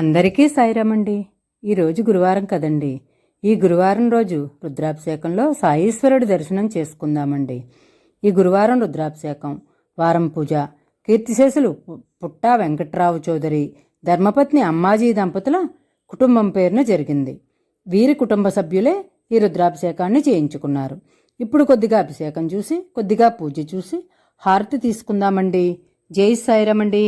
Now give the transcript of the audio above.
అందరికీ సాయిరామండి. ఈరోజు గురువారం కదండి. ఈ గురువారం రోజు రుద్రాభిషేకంలో సాయీశ్వరుడి దర్శనం చేసుకుందామండి. ఈ గురువారం రుద్రాభిషేకం వారం పూజ కీర్తిశేషులు పుట్టా వెంకట్రావు చౌదరి ధర్మపత్ని అమ్మాజీ దంపతుల కుటుంబం పేరున జరిగింది. వీరి కుటుంబ సభ్యులే ఈ రుద్రాభిషేకాన్ని చేయించుకున్నారు. ఇప్పుడు కొద్దిగా అభిషేకం చూసి కొద్దిగా పూజ చూసి హారతి తీసుకుందామండి. జై సాయిరామండి.